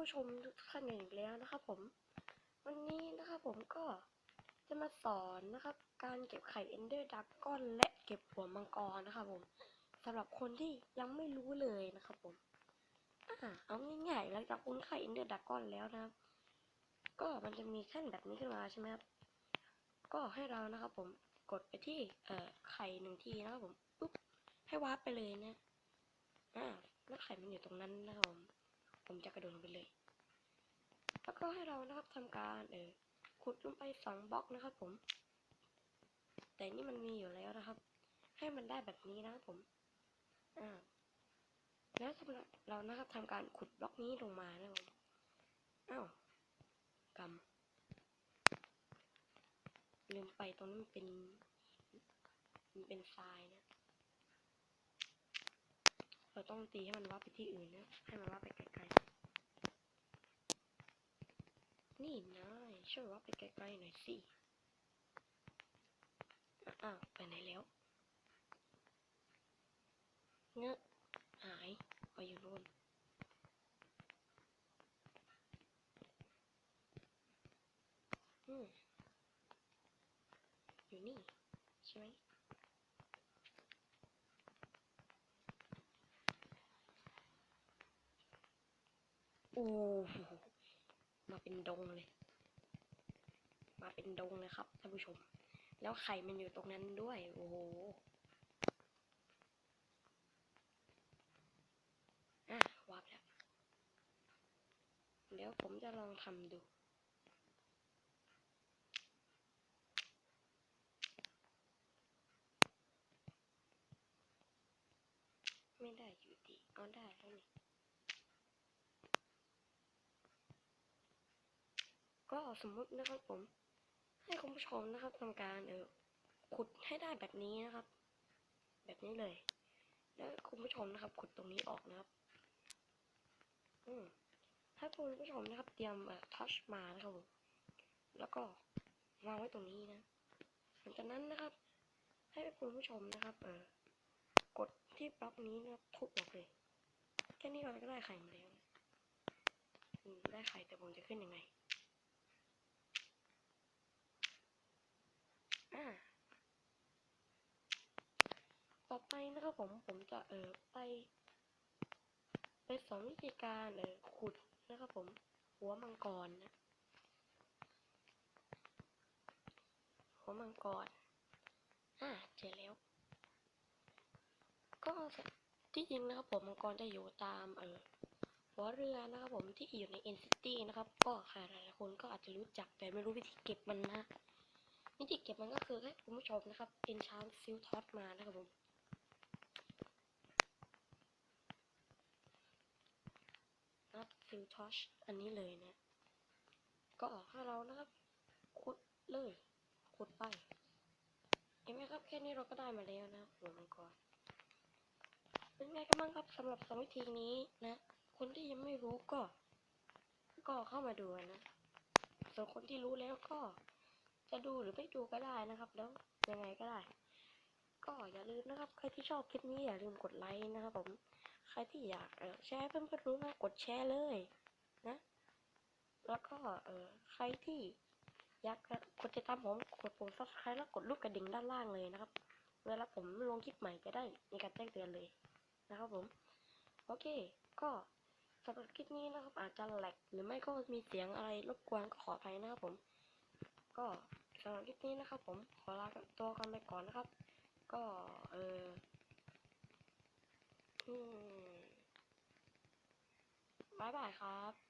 ู้ชมทุกท่านะครับผม วันนี้นะครับผมก็จะมาสอนนะครับ การเก็บไข่เอนเดอร์ดักก้อนและเก็บหัวมังกรนะครับผมสำหรับคนที่ยังไม่รู้เลยนะครับผมอ่าเอาง่ายๆหลังจากคุณไข่เอนเดอร์ดักก้อนแล้วนะครับ ก็มันจะมีแท่นแบบนี้ขึ้นมาใช่ไหมครับก็ให้เรานะครับผมกดไปที่เอ่อไข่หนึ่งทีนะครับผมปุ๊บให้วาร์ปไปเลยนะอ่าแล้วไข่มันอยู่ตรงนั้นนะครับผมผมจะกระโดดลงไปเลย แล้วก็ให้เรานะครับทำการเออขุดลงไปสองบล็อกนะครับ ผม แต่นี่มันมีอยู่แล้วนะครับ ให้มันได้แบบนี้นะครับผมอ่าแล้วสำหรับเรานะครับทำการขุดบล็อกนี้ลงมานะครับผมอ้าวกำลืมไปตรงนั้มันเป็นมันเป็นทรายนะ เราต้องตีให้มันว่าไปที่อื่นนะ ให้มันว่าไปไกลๆ นี่นาย ช่วยว่าไปไกลๆหน่อยสิอ้าวไปไหนแล้วเงอะหายไปอยู่นู่นอืมอยู่นี่ ใช่ไหมโอ้มาเป็นดงเลย เป็นดงเลยครับท่านผู้ชม แล้วไข่มันอยู่ตรงนั้นด้วย โอ้โหอะวาบแล้วเดี๋ยวผมจะลองทำดู ไม่ได้อยู่ดีเอาได้แล้วนี่ก็สมมุตินะครับผม ให้คุณผู้ชมนะครับทำการเออขุดให้ได้แบบนี้นะครับ แบบนี้เลย แล้วคุณผู้ชมนะครับ ขุดตรงนี้ออกนะครับ อืมถ้คุณผู้ชมนะครับ เตรียมเอ่อทัชมานะครับผมแล้วก็วางไว้ตรงนี้นะหลังจากนั้นนะครับ ให้คุณผู้ชมนะครับ เออกดที่บล็อกนี้นะครับทุบออกเลยแค่นี้เราก็ได้ไข่มาแล้วได้ไข่แต่ผมจะขึ้นยังไง อ่า ต่อ ไปนะครับผมผมจะเออไป ไปสอนวิธีการเออขุดนะครับผม หัวมังกรนะหัวมังกรอ่าเจอแล้ว ก็ที่จริงนะครับผมมังกรจะอยู่ตามเออหัวเรือนะครับผมที่อยู่ใน N City นะครับ ก็ใครหลายๆคนก็อาจจะรู้จักแต่ไม่รู้วิธีเก็บมันนะวิธีเก็บมันก็คือให้คุณผู้ชมนะครับ enchant s i l t o t มานะครับผม นะครับ s i l t o t อันนี้เลยนะ ก็ให้เรานะครับขุดเลยขุดไป เห็นไหมครับ แค่นี้เราก็ได้มาแล้วนะหัวมังกรเป็นไงกันบ้างครับสำหรับสองวิธีนี้นะ คนที่ยังไม่รู้ก็ ก็เข้ามาดูนะส่วนคนที่รู้แล้วก็ จะดูหรือไม่ดูก็ได้นะครับ แล้วยังไงก็ได้ ก็อย่าลืมนะครับ ใครที่ชอบคลิปนี้อย่าลืมกดไลค์นะครับผม ใครที่อยากแชร์ให้เพื่อนรู้นะกดแชร์เลยนะ แล้วก็เออใครที่อยากกดติดตามผมกดปุ่ม subscribe แล้วกดลูกกระดิ่งด้านล่างเลยนะครับ เวลาผมลงคลิปใหม่จะได้มีการแจ้งเตือนเลยนะครับผม โอเค ก็สำหรับคลิปนี้นะครับ อาจจะแหลกหรือไม่ก็มีเสียงอะไรรบกวนก็ขออภัยนะครับผม ก็สำหรับคลิปนี้นะครับ ผมขอลาตัวกันไปก่อนนะครับ ก็เอออืม บ๊ายบายครับ